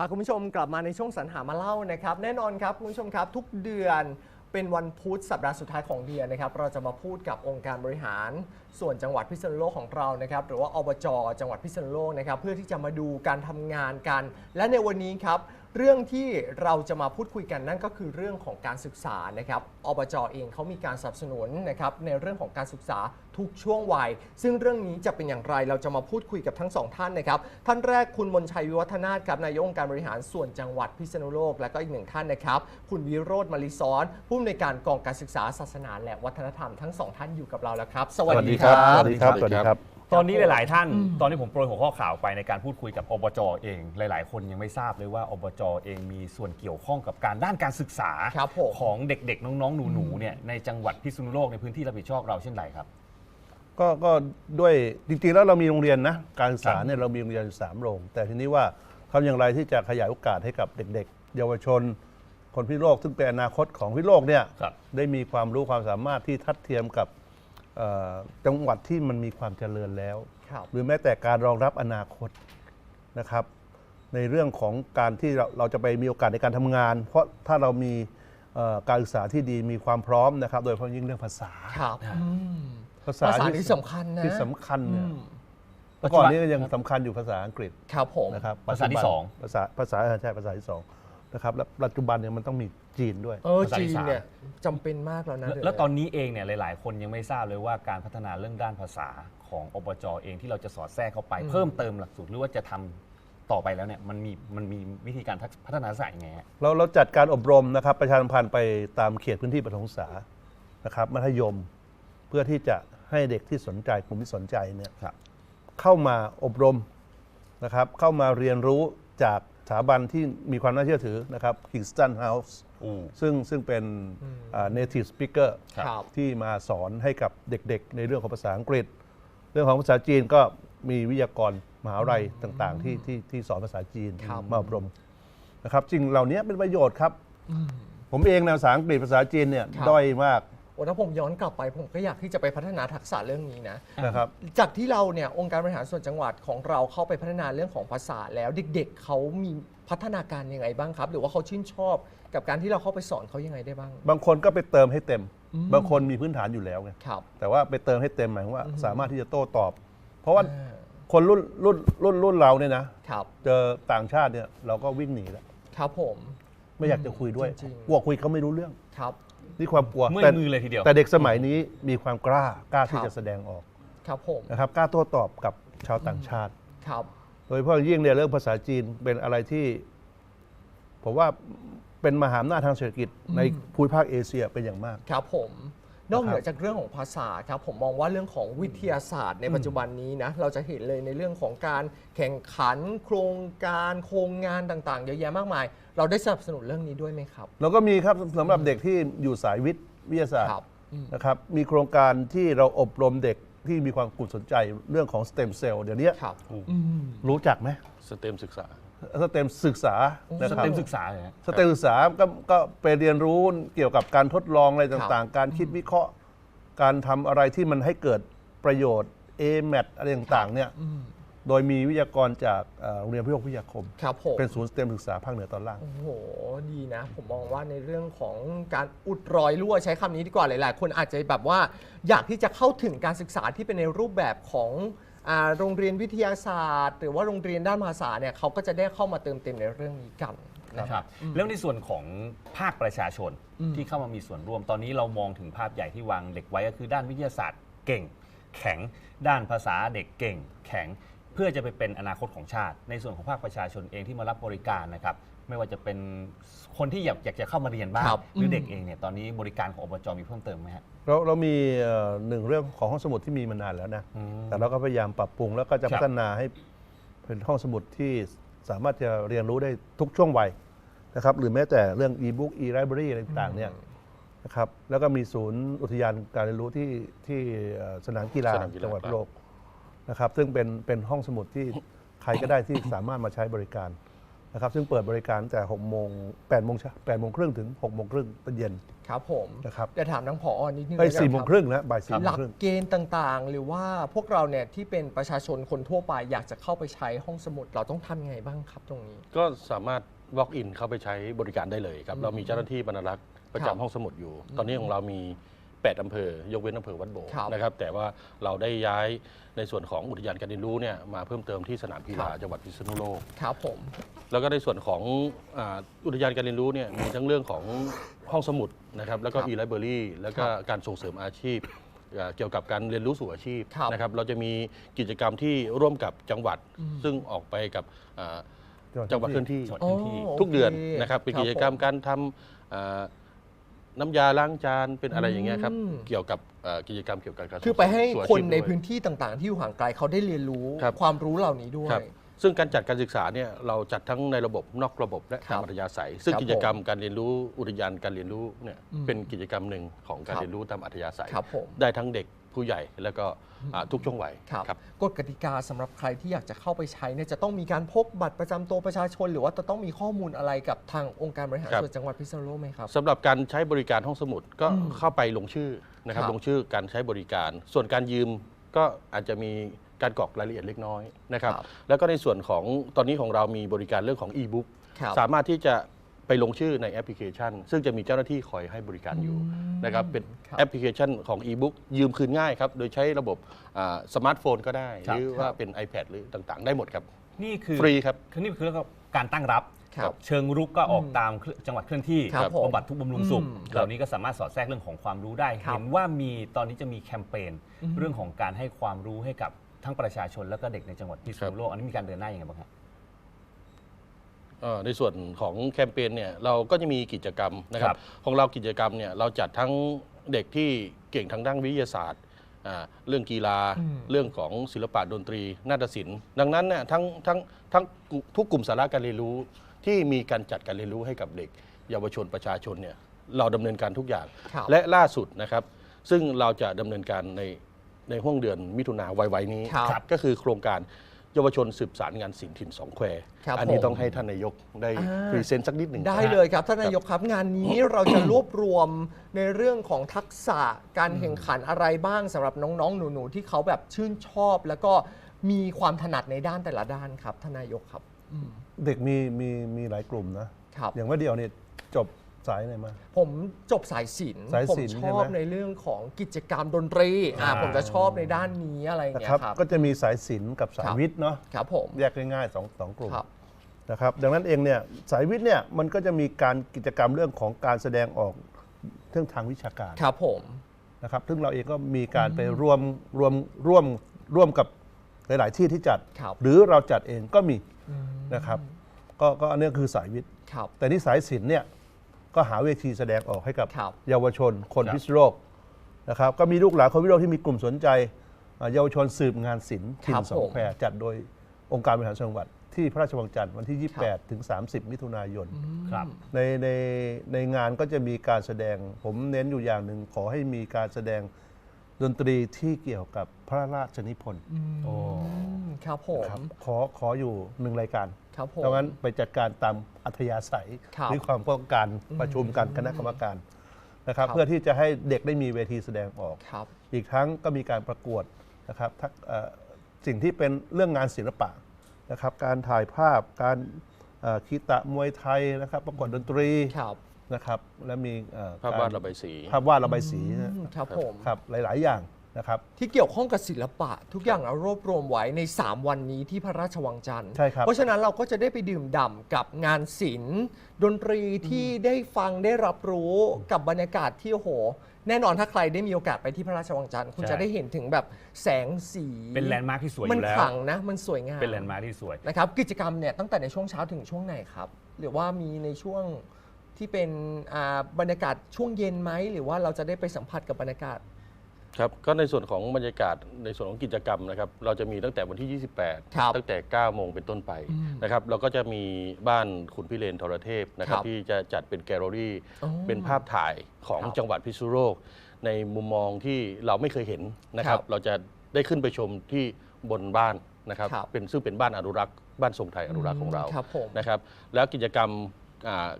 พาคุณผู้ชมกลับมาในช่วงสรรหามาเล่านะครับ แน่นอนครับคุณผู้ชมครับทุกเดือนเป็นวันพุธสัปดาห์สุดท้ายของเดือนนะครับ เราจะมาพูดกับองค์การบริหาร ส่วนจังหวัดพิษณุโลกของเรานะครับ หรือว่าอบจจังหวัดพิษณุโลกนะครับ เพื่อที่จะมาดูการทำงานกัน และในวันนี้ครับ เรื่องที่เราจะมาพูดคุยกันนั่นก็คือเรื่องของการศึกษานะครับ อบจเองเขามีการสนับสนุนนะครับในเรื่องของการศึกษาทุกช่วงวัย ซึ่งเรื่องนี้จะเป็นอย่างไรเราจะมาพูดคุยกับทั้งสองท่านนะครับ ท่านแรกคุณมนชัยวิวัฒนาถครับนายกองค์การบริหารส่วนจังหวัดพิษณุโลก และก็อีกหนึ่งท่านนะครับ คุณวิโรธมาริซ้อนผู้อำนวยการกองการศึกษาศาสนาและวัฒนธรรมทั้งสองท่านอยู่กับเราแล้วครับ สวัสดีครับ สวัสดีครับสวัสดีครับ ตอนนี้หลาย ๆ ท่าน ตอนนี้ผมโปรยหัวข้อข่าวไปในการพูดคุยกับอบจเอง หลาย ๆ คนยังไม่ทราบเลยว่าอบจเองมีส่วนเกี่ยวข้องกับการด้านการศึกษาครับผม ของเด็ก ๆ น้อง ๆ หนู ๆ เนี่ยในจังหวัดพิษณุโลกในพื้นที่รับผิดชอบเราเช่นไรครับ ก็ก็ด้วยจริงๆแล้วเรามีโรงเรียนนะการศึกษาครับ เนี่ยเรามีโรงเรียนอยู่สามโรง แต่ทีนี้ว่าทำอย่างไรที่จะขยายโอกาสให้กับเด็ก ๆ เยาวชน คนพิษณุโลกซึ่งเป็นอนาคตของพิษณุโลกเนี่ยครับ ได้มีความรู้ความสามารถที่ทัดเทียมกับเอ่อ จังหวัดที่มันมีความเจริญแล้วครับหรือแม้แต่การรองรับอนาคตนะครับ ในเรื่องของการที่เราเราจะไปมีโอกาสในการทำงาน เพราะถ้าเรามีเอ่อการศึกษาที่ดีมีความพร้อมนะครับ โดยเฉพาะยิ่งเรื่องภาษาครับอ่าอืมภาษาภาษาที่สำคัญนะที่สำคัญเนี่ยอืมเมื่อก่อนนี้ก็ยังสำคัญอยู่ภาษาอังกฤษครับผมนะครับภาษาที่ปัจจุบันสองภาษาภาษาใช่ภาษาที่สอง นะครับและปัจจุบันเนี่ยมันต้องมีจีนด้วย เออภาษาจีอีนสาน เนี่ยจำเป็นมากแล้วนะแล้วเดี๋ยแล้วตอนนี้เองเนี่ยหลาย ๆ คนยังไม่ทราบเลยว่าการพัฒนาเรื่องด้านภาษาของอบจเองที่เราจะสอดแทรกเข้าไป เพิ่มเติมหลักสูตรหรือว่าจะทำต่อไปแล้วเนี่ยมันมีมันมีวิธีการพัฒนาทักษะยังไงฮะ เราเราจัดการอบรมนะครับประชาสัมพันธ์ไปตามเขตพื้นที่ประถมศึกษานะครับมัธยมเพื่อที่จะให้เด็กที่สนใจกลุ่มที่สนใจเนี่ยครับ เข้ามาอบรมนะครับเข้ามาเรียนรู้จากส ถาบันที่มีความน่าเชื่อถือนะครับ Kingston House อู้ซึ่งซึ่งเป็นอ่า native speaker ครับที่มาสอนให้กับเด็กๆ ในเรื่องของภาษาอังกฤษ เรื่องของภาษาจีนก็มีวิทยากรมหาวิทยาลัยต่างๆ ที่ที่ที่สอนภาษาจีนครับมาอบรมนะครับสิ่งเหล่านี้เป็นประโยชน์ครับ ผมเองในภาษาอังกฤษภาษาจีนเนี่ยครับด้อยมาก โอ้ถ้าผมย้อนกลับไปผมก็อยากที่จะไปพัฒนาทักษะเรื่องนี้นะ นะครับ จากที่เราเนี่ยองค์การบริหารส่วนจังหวัดของเราเข้าไปพัฒนาเรื่องของภาษาแล้วเด็ก ๆเขามีพัฒนาการยังไงบ้างครับ หรือว่าเขาชื่นชอบกับการที่เราเข้าไปสอนเขายังไงได้บ้าง บางคนก็ไปเติมให้เต็ม บางคนมีพื้นฐานอยู่แล้วไง ครับ แต่ว่าไปเติมให้เต็มหมายความว่าสามารถที่จะโต้ตอบ เพราะว่าอ่า คนรุ่นรุ่นรุ่นรุ่นเราเนี่ยนะครับ เจอต่างชาติเนี่ยเราก็วิ่งหนีแล้ว ครับผม ไม่อยากจะคุยด้วยจริงๆ กลัวคุยเขาไม่รู้เรื่อง ครับ นี่ความกลัวเมื่อยแต่มือเลยทีเดียว แต่เด็กสมัยนี้มีความกล้ากล้าที่ครับจะแสดงออกครับผมนะครับกล้าโต้ตอบกับชาวต่างชาติ ครับ โดยเฉพาะยิ่งเนี่ยเรื่องภาษาจีนเป็นอะไรที่ ผมว่าเป็นมหาอำนาจทางเศรษฐกิจในภูมิภาคเอเชียเป็นอย่างมาก ครับผม นอกเหนือจากเรื่องของภาษาครับผมมองว่าเรื่องของวิทยาศาสตร์ ในปัจจุบันนี้นะเราจะเห็นเลยในเรื่องของการแข่งขัน โครงการโครงงานต่างๆ เยอะแยะมากมาย เราได้สนับสนุนเรื่องนี้ด้วยไหมครับ เราก็มีครับสำหรับเด็กที่อยู่สายวิทย์วิทยาศาสตร์ครับอืมนะครับมีโครงการที่เราอบรมเด็กที่มีความกลุ่มสนใจเรื่องของสเต็มเซลล์เดี๋ยวนี้ครับรู้จักไหมสเต็มศึกษา สเต็มศึกษานะสครับ เต็มศึกษาเลยฮะ สเต็มศึกษาก็ก็ไปเรียนรู้เกี่ยวกับการทดลองอะไรต่างๆ การคิดวิเคราะห์ การทำอะไรที่มันให้เกิดประโยชน์ A m a t อะไรต่างๆเนี่ยโดยมีวิทยากรจากเอ่อโรงเรียนพิทยวิทยาคม ครับผม เป็นศูนย์สเต็มศึกษาภาคเหนือตอนล่าง โอ้โห ดีนะ ผมมองว่าในเรื่องของการอุดรอยรั่วใช้คำนี้ดีกว่าหลาย ๆ คนอาจจะแบบว่า อยากที่จะเข้าถึงการศึกษาที่เป็นในรูปแบบของอ่า โรงเรียนวิทยาศาสตร์ หรือว่าโรงเรียนด้านภาษาเนี่ยเขาก็จะได้เข้ามาเติมเต็มในเรื่องนี้กันนะนะครับแล้วในส่วนของภาคประชาชนที่เข้ามามีส่วนร่วมตอนนี้เรามองถึงภาพใหญ่ที่วางเด็กไว้ก็คือด้านวิทยาศาสตร์เก่ง แข็ง ด้านภาษาเด็กเก่ง แข็ง เพื่อจะไปเป็นอนาคตของชาติ ในส่วนของภาคประชาชนเองที่มารับบริการนะครับ ไม่ว่าจะเป็นคนที่อยากอยากจะเข้ามาเรียนบ้างครับ หรือเด็กเองเนี่ยตอนนี้บริการของอบจมีเพิ่มเติมไหมฮะ เราเรามีเอ่อหนึ่งเรื่องของห้องสมุดที่มีมานานแล้วนะ อืมแต่เราก็พยายามปรับปรุงแล้วก็จะครับ พัฒนาให้เป็นห้องสมุดที่สามารถจะเรียนรู้ได้ทุกช่วงวัยนะครับ หรือแม้แต่เรื่อง e-book e-library อะไรต่างๆเนี่ยนะครับ แล้วก็มีศูนย์อุทยานการเรียนรู้ที่ที่เอ่อสนามกีฬาสนามกีฬา จังหวัดโลกนะครับ ซึ่งเป็นเป็นห้องสมุดที่ใครก็ได้ที่สามารถมาใช้บริการ นะครับซึ่งเปิดบริการตั้งแต่6โมง8โมงเช้า8โมงครึ่งถึง6โมงครึ่งตอนเย็น ครับผมนะครับจะถามทั้งผอนิดนึงไอ้ยแล้วกันสี่โมงรับครึ่งนะบ่ายสี่โมหลังกครึ่ง เกณฑ์ต่างๆ หรือว่าพวกเราเนี่ยที่เป็นประชาชนคนทั่วไปอยากจะเข้าไปใช้ห้องสมุดเราต้องทำยังไงบ้างครับตรงนี้ ก็สามารถ walk in เข้าไปใช้บริการได้เลยครับ เรามีเจ้าหน้าที่บรรณารักษ์ประครับจำห้องสมุดอยู่ ตอนนี้ของเรามี 8 อำเภอยกเว้นอำเภอวัดโบกครับนะครับแต่ว่าเราได้ย้ายในส่วนของอุทยานการเรียนรู้เนี่ยมาเพิ่มเติมที่สนามกีฬาครับ จังหวัดพิษณุโลก ครับผม แล้วก็ในส่วนของอาอุทยานการเรียนรู้เนี่ยมีทั้งเรื่องของห้องสมุดนะครับแล้วก็ ครับ e-library แล้วก็การส่งเสริมอาชีพอ่าเกี่ยวกับการเรียนรู้สู่อาชีพครับนะครับเราจะมีกิจกรรมที่ร่วมกับจังหวัดซึ่งออกไปกับอ่าจังหวัดเคลื่อนที่ จังหวัดเคลื่อนที่โทุกเดือนโคนะครับเป็นครับกิจกรรมผการทำอ่า น้ำยาล้างจานเป็นอะไรอย่างเงี้ยครับอืม เกี่ยวกับอ่ากิจกรรมเกี่ยวกับการคือไปให้สู่อาคชีนพในด้วย พื้นที่ต่างๆ ที่อยู่ห่างไกลเขาได้เรียนรู้ครับ ความรู้เหล่านี้ด้วย ครับซึ่งการจัดการศึกษาเนี่ยเราจัดทั้งในระบบนอกระบบและครัตาบมอัธยาศัย ซึ่งครับกิจกรรมการเรียนรู้อุทยานการเรียนรู้เนี่ยอืมเป็นกิจกรรมหนึ่งของการครับ เรียนรู้ตามอัธยาศัย ครับผม ได้ทั้งเด็ก ผู้ใหญ่แล้วก็อ่าทุกช่วงวัยครับครับ กฎกติกาสำหรับใครที่อยากจะเข้าไปใช้เนี่ยจะต้องมีการพกบัตรประจำตัวประชาชน หรือว่าจะต้องมีข้อมูลอะไรกับทางองค์การบริหารครับ ส่วนจังหวัดพิษณุโลกไหมครับ สำหรับการใช้บริการห้องสมุดก็อืมเข้าไปลงชื่อนะครับครับ ลงชื่อการใช้บริการ ส่วนการยืมก็อาจจะมีการกรอกรายละเอียดเล็กน้อยนะครับครับแล้วก็ในส่วนของตอนนี้ของเรามีบริการเรื่องของ e-book ครับ สามารถที่จะ ไปลงชื่อในแอปพลิเคชัน ซึ่งจะมีเจ้าหน้าที่คอยให้บริการอยู่อืมนะครับเป็นครับแอปพลิเคชันของ e-book ยืมคืนง่ายครับ โดยใช้ระบบอ่าสมาร์ทโฟนก็ได้ครัหบรือว่าเป็น iPad หรือต่างๆ ได้หมดครับ นี่คือฟรีครับคือนี่คือเรื่องของการตั้งรับครับเชิงรุกก็ออกอืมตามจังหวัดเคลื่อนที่ครับผมบำบัดทุกข์บำรุงสุขอืมเหล่านี้ก็สามารถสอดแทรกเรื่องของความรู้ได้ครับเห็นว่ามีตอนนี้จะมีแคมเปญอืมเรื่องของการให้ความรู้ให้กับทั้งประชาชนและก็เด็กในจังหวัดพิษณุโลกอันนี้มีการเดินหน้ายังไงบ้างครับเอ่อ ในส่วนของแคมเปญเนี่ยเราก็จะมีกิจกรรมนะครัครับบของเรากิจกรรมเนี่ยเราจัดทั้งเด็กที่เก่งทางด้านวิทยาศาสตร์อ่าเรื่องกีฬาอืมเรื่องของศิลปะดนตรี นาฏศิลป์ ดังนั้นเนี่ยทั้งทั้งทั้งทุกกลุ่มสาระการเรียนรู้ที่มีการจัดการเรียนรู้ให้กับเด็ก เยาวชนประชาชนเนี่ยเราดำเนินการทุกอย่างครับและล่าสุดนะครับ ซึ่งเราจะดำเนินการในในห้วงเดือนมิถุนาวัยวัยนี้ครับก็คือโครงการ เยาวชนสืบสารงานศิลป์ถิ่นสองแควครับอันนี้ผม ต้องให้ท่านนายกได้อ่า พรีเซนต์สักนิดหนึ่ง ได้เลยครับท่านนายกครับงานนี้เราจะรวบรวมในเรื่องของทักษะการแข่งขันอะไรบ้างสำหรับน้องๆ หนูๆ ที่เขาแบบชื่นชอบ แล้วก็มีความถนัดในด้านแต่ละด้านครับท่านนายกครับอืมเด็กมีมีมีหลายกลุ่มนะครับ อย่างว่าเดียวเนี่ยจบ สายไหนมา ผมจบสายศิลป์สายผมศิลป์ชใช่อบไหม ในเรื่องของกิจกรรมดนตรีอ่าอ่าผมจะชอบในด้านนี้อะไรอย่างนะเงี้ยครับ ครับ ก็จะมีสายศิลป์กับสาคยรับ วิทย์เนาะ ครับผม แยกง่ายๆสองสองกลุ่มครับ นะครับ ดังนั้นเองเนี่ยสายวิทย์เนี่ยมันก็จะมีการกิจกรรมเรื่องของการแสดงออกเรื่องทางวิชาการครับผม นะครับ ซึ่งเราเองก็มีการไปรวมรวมร่วมร่วมกับหลาย ๆ ที่ที่จัด ครับ หรือเราจัดเองก็มีอืมนะครับ ก็ก็อันนี้คือสายวิทย์ ครับ แต่ที่สายศิลป์เนี่ย ก็หาเวทีแสดงออกให้กับครับเยาวชนคนครับพิษณุโลกนะครับก็มีลูกหลานคนพิษณุโลกที่มีกลุ่มสนใจอ่าเยาวชนสืบงานศิลป์ถิ่ครันบสองผมแควจัดโดยองค์การบริหารส่วนจังหวัดที่พระราชวังจันทร์วันที่ครับ28 ถึง 30 มิถุนายน ครับ ในในในงานก็จะมีการแสดงผมเน้นอยู่อย่างหนึ่งขอให้มีการแสดง ดนตรีที่เกี่ยวกับพระราชนิพนธ์โอ้อืมครับผมครับขอขออยู่หนึ่งรายการครับผมดังนั้นไปจัดการตามอัธยาศัยครับหรือความต้องการประชุมกันคณะกรรมการนะครับครับเพื่อที่จะให้เด็กได้มีเวทีแสดงออกครับอีกทั้งก็มีการประกวดนะครับทักเอ่อสิ่งที่เป็นเรื่องงานศิลปะนะครับการถ่ายภาพการเอ่อคีตะมวยไทยนะครับ ประกวดดนตรีครับ นะครับและมีเอ่อภาพวาดระบายสีภาพวาดระบายสีนะอืมครับผม ครับหลาย ๆ อย่างนะครับ ที่เกี่ยวข้องกับศิลปะ ทุกอย่างเรารวบรวมไว้ใน 3 วันนี้ที่พระราชวังจันทร์ ใช่ครับ เพราะฉะนั้นเราก็จะได้ไปดื่มด่ำกับงานศิลป์ดนตรีที่ได้ฟังได้รับรู้กับบรรยากาศที่โอ้โห แน่นอนถ้าใครได้มีโอกาสไปที่พระราชวังจันทร์คุณใช่ จะได้เห็นถึงแบบแสงสีเป็นแลนด์มาร์คที่สวยอมันยู่แล้ว ขลังนะ มันสวยงามเป็นแลนด์มาร์คที่สวย นะครับกิจกรรมเนี่ยตั้งแต่ในช่วงเช้าถึงช่วงไหนครับ หรือว่ามีในช่วง ที่เป็นอ่าบรรยากาศช่วงเย็นไหม หรือว่าเราจะได้ไปสัมผัสกับบรรยากาศ ครับก็ในส่วนของบรรยากาศในส่วนของกิจกรรมนะครับเราจะมีตั้งแต่วันที่ ครับ28 ตั้งแต่ 9 โมงเป็นต้นไปนะครับเราก็จะมีบ้านขุนพิเรนทรเทพนะครับครับที่จะจัดเป็นแกลเลอรี่ อ๋อเป็นภาพถ่ายของครับจังหวัดพิษณุโลก ในมุมมองที่เราไม่เคยเห็นนะครับ ครับเราจะได้ขึ้นไปชมที่บนบ้านนะครับ ครับ เป็นซึ่งเป็นบ้านอนุรักษ์บ้านทรงไทยอนุรักษ์ของเรา ครับผม นะครับแล้วกิจกรรมอ่า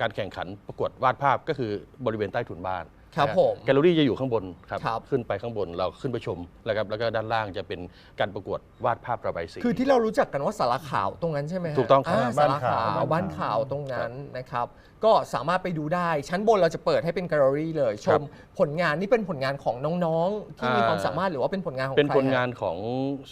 การแข่งขันประกวดวาดภาพก็คือบริเวณใต้ถุนบ้าน ครับนะฮะผมแกลเลอรี่จะอยู่ข้างบนครับครับ ขึ้นไปข้างบนเราขึ้นไปชมนะครับแล้วก็ด้านล่างจะเป็นการประกวดวาดภาพระบายสี คือที่เรารู้จักกันว่าสารขาวตรงนั้นใช่ไหมฮะถูกต้องครับาสารขาวบ้านขาวบ้านขาวตรงนั้นนะครับ ก็สามารถไปดูได้ ชั้นบนเราจะเปิดให้เป็นแกลเลอรี่เลยชครัมบผลงานนี่เป็นผลงานของน้องๆ ที่มีอ่าความสามารถหรือว่าเป็นผลงานของเป็นใครผลฮะงานของ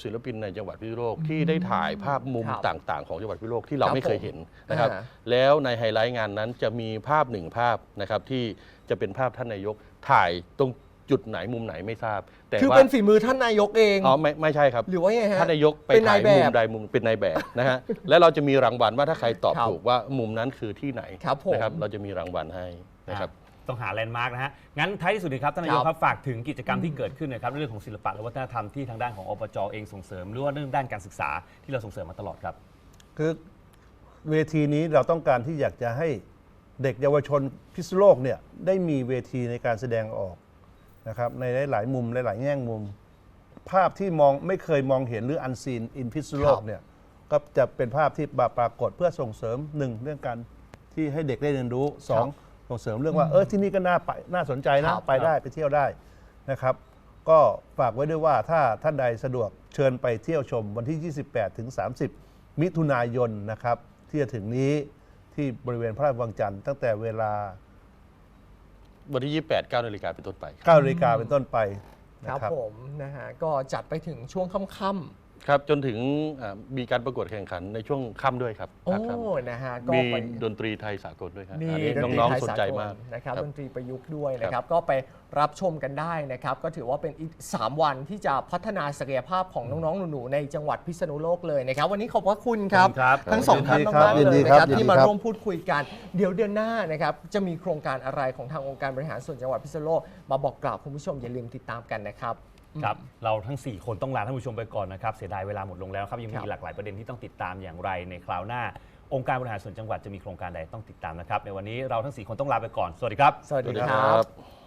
ศิลปินในจังหวัดพิษณุโลกที่ได้ถ่ายภาพมุมครับต่างๆ ของจังหวัดพิษณุโลกที่เราครับไม่เคยผมเห็นนะครับ อ่า แล้วในไฮไลท์งานนั้นจะมีภาพหนึ่งภาพนะครับที่ จะเป็นภาพท่านนายกถ่ายตรงจุดไหนมุมไหนไม่ทราบ แต่คือว่าเป็นฝีมือท่านนายกเอง อ๋อไม่ไม่ใช่ครับ หรือว่ายังไงฮะ ท่านนายกไปเป็นนาถ่ายยแบบมุมใดมุมเป็นนายแบบนะฮะ แล้วเราจะมีรางวัลว่าถ้าใครตอบครับถูกว่ามุมนั้นคือที่ไหนครับผม นะครับ เราจะมีรางวัลให้นะครับ ต้องหาแลนด์มาร์กนะฮะ งั้นท้ายที่สุดเลยครับท่านนายกครับครับฝากถึงกิจกรรมที่เกิดขึ้นนะครับเรื่องของศิลปะและวัฒนธรรมที่ทางด้านของอบจเองส่งเสริมหรือว่าเรื่องด้านการศึกษาที่เราส่งเสริมมาตลอดครับ คือเวทีนี้เราต้องการที่อยากจะให้ เด็กเยาวชนพิษณุโลกเนี่ยได้มีเวทีในการแสดงออกนะครับในหลาย ๆ มุมหลาย ๆ แง่มุม ภาพที่มองไม่เคยมองเห็นหรืออันซีนอินพิษณุโลกเนี่ยก็จะเป็นภาพที่มาปรากฏเพื่อส่งเสริมหนึ่งเรื่องการที่ให้เด็กได้เรียนรู้สองส่งเสริมเรื่องว่าเออที่นี่ก็น่าไปน่าสนใจนะครับ ไปได้ไปเที่ยวได้นะครับ ก็ฝากไว้ด้วยว่าถ้าท่านใดสะดวกเชิญไปเที่ยวชมวันที่ 28 ถึง 30 มิถุนายนนะครับที่จะถึงนี้ ที่บริเวณพระราชวังจันทร์ตั้งแต่เวลาวันที่ 28 9นาฬิกาเป็นต้นไป9นาฬิกาเป็นต้นไปคนะรับครับผมนะฮะก็จัดไปถึงช่วงค่ำ ครับจนถึงอ่ามีการประกวดแข่งขันในช่วงค่ำด้วยครับๆโอ้ ครับ นะฮะก็มีไป ดนตรีไทยสากลด้วยครับมีอันนี้ดนตรีน้องไทยๆสนใจมากลนะครับครับดนตรีประยุกต์ด้วยนะครับ ก็ไปรับชมกันได้นะครับ ก็ถือว่าเป็นอีก 3 วันที่จะพัฒนาศักยภาพของน้อง ๆ หนู ๆ ในจังหวัดพิษณุโลกเลยนะครับ วันนี้ขอบพระคุณครับขอบคุณครับ ทั้งสองท่านยินดีครับมากๆเลยยินดีนะคครัรับบยินดีที่มาครับร่วมพูดคุยกัน เดี๋ยวเดือนหน้านะครับ จะมีโครงการอะไรของทางองค์การบริหารส่วนจังหวัดพิษณุโลกมาบอกกล่าวคุณผู้ชมอย่าลืมติดตามกันนะครับ ครับเราทั้ง 4 คนต้องลาท่านผู้ชมไปก่อนนะครับ เสียดายเวลาหมดลงแล้วครับยังครัมีบหลากหลายประเด็นที่ต้องติดตามอย่างไรในคราวหน้า องค์การบริหารส่วนจังหวัดจะมีโครงการใดต้องติดตามนะครับในวันนี้เราทั้ง 4 คนต้องลาไปก่อน สวัสดีครับ สวัสดีสวัสดีคครัรับบ